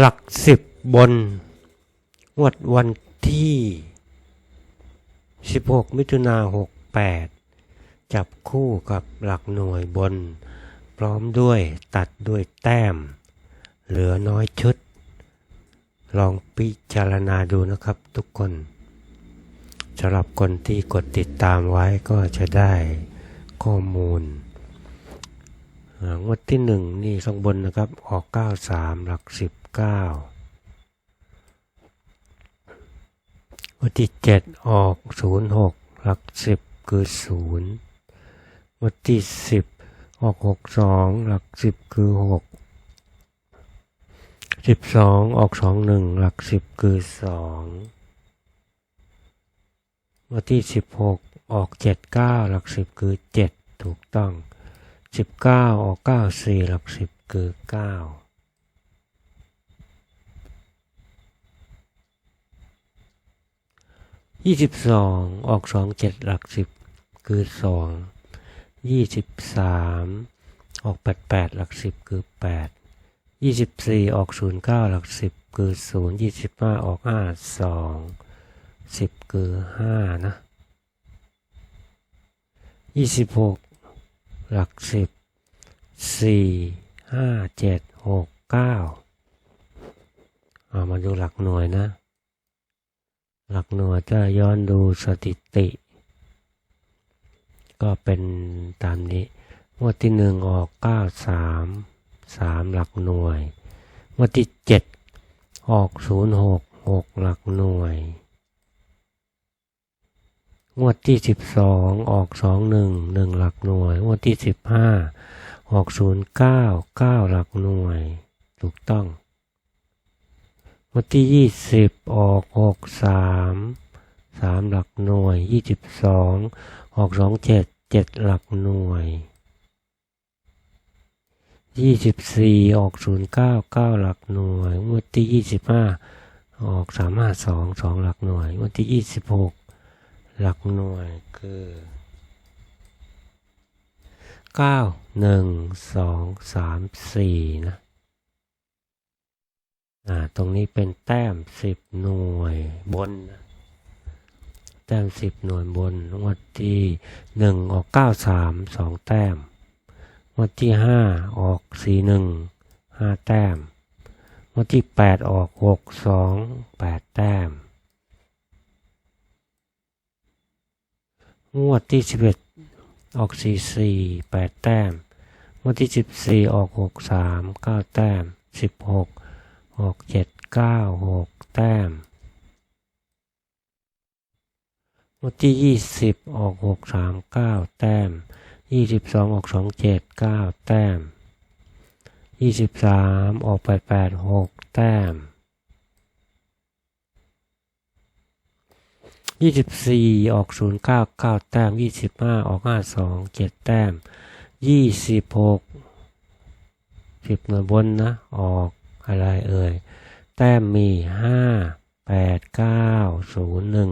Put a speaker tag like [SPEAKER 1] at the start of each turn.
[SPEAKER 1] หลักสิบบนงวดวันที่ 16 มิถุนา68 จับคู่กับหลักหน่วยบน พร้อมด้วยตัดด้วยแต้ม เหลือน้อยชุด ลองพิจารณาดูนะครับทุกคนสำหรับคนที่กดติดตามไว้ก็จะได้ข้อมูลงวดที่หนึ่งนี่ข้างบนนะครับออก 93 หลัก 10 9วันที่ 7 ออก 06 หลัก 10 คือ 0 วันที่ 10 ออก 62 หลัก 10 คือ 6 12 ออก 21 หลัก 10 คือ 2 วันที่ 16 ออก 79 หลัก 10 คือ 7 ถูกต้อง 19 ออก 94 หลัก 10 คือ 9 ยี่สิบสองออกสองเจ็ดหลักสิบคือสองยี่สิบสามออกแปดแปดหลักสิบคือแปดยี่สิบสี่ออกศูนย์เก้าหลักสิบคือศูนย์ยี่สิบห้าออกห้าสองสิบคือห้านะยี่สิบหกหลักสิบสี่ห้าเจ็ดหกเก้าเอามาดูหลักหน่วยนะ หลักหน่วยจะย้อนดูสถิติ ก็เป็นตามนี้งวดที่หนึ่งออกเก้าสามสามหลักหน่วยงวดที่เจ็ดออกศูนย์หกหกหลักหน่วย งวดที่สิบสองออกสองหนึ่งหนึ่งหลักหน่วย งวดที่สิบห้าออกศูนย์เก้าเก้าหลักหน่วย ถูกต้องง วดที่ยี่สิบออกหกสามสามหลักหน่วยยี่สิบสองออกสองเจ็ดเจ็ดหลักหน่วยยี่สิบสี่ออกศูนย์เก้าเก้าหลักหน่วยงวดที่ยี่สิบห้าออกสามห้าสองสองหลักหน่วยงวดที่ยี่สิบหกหลักหน่วยคือเก้าหนึ่งสองสามสี่นะ อ่าตรงนี้เป็นแต้มสิบหน่วยบน แต้มสิบหน่วยบนงวดที่หนึ่งออกเก้าสามสองแต้มงวดที่ห้าออกสี่หนึ่งห้าแต้มงวดที่แปดออกหกสองแปดแต้มงวดที่สิบเอ็ดออกสี่สี่แปดแต้มงวดที่สิบสี่ออกหกสามเก้าแต้มสิบหก ออกเจ็ดเก้าหกแต้มงวดที่ยี่สิบออกหกสามเก้าแต้มยี่สิบสองออกสองเจ็ดเก้าแต้มยี่สิบสามออกแปดแปดหกแต้มยี่สิบสี่ออกศูนย์เก้าเก้าแต้มยี่สิบห้าออกห้าสองเจ็ดแต้มยี่สิบหกสิบหน่วยบนนะ ออก อะไรเอ่ย แต้มมีห้าแปดเก้าศูนย์หนึ่ง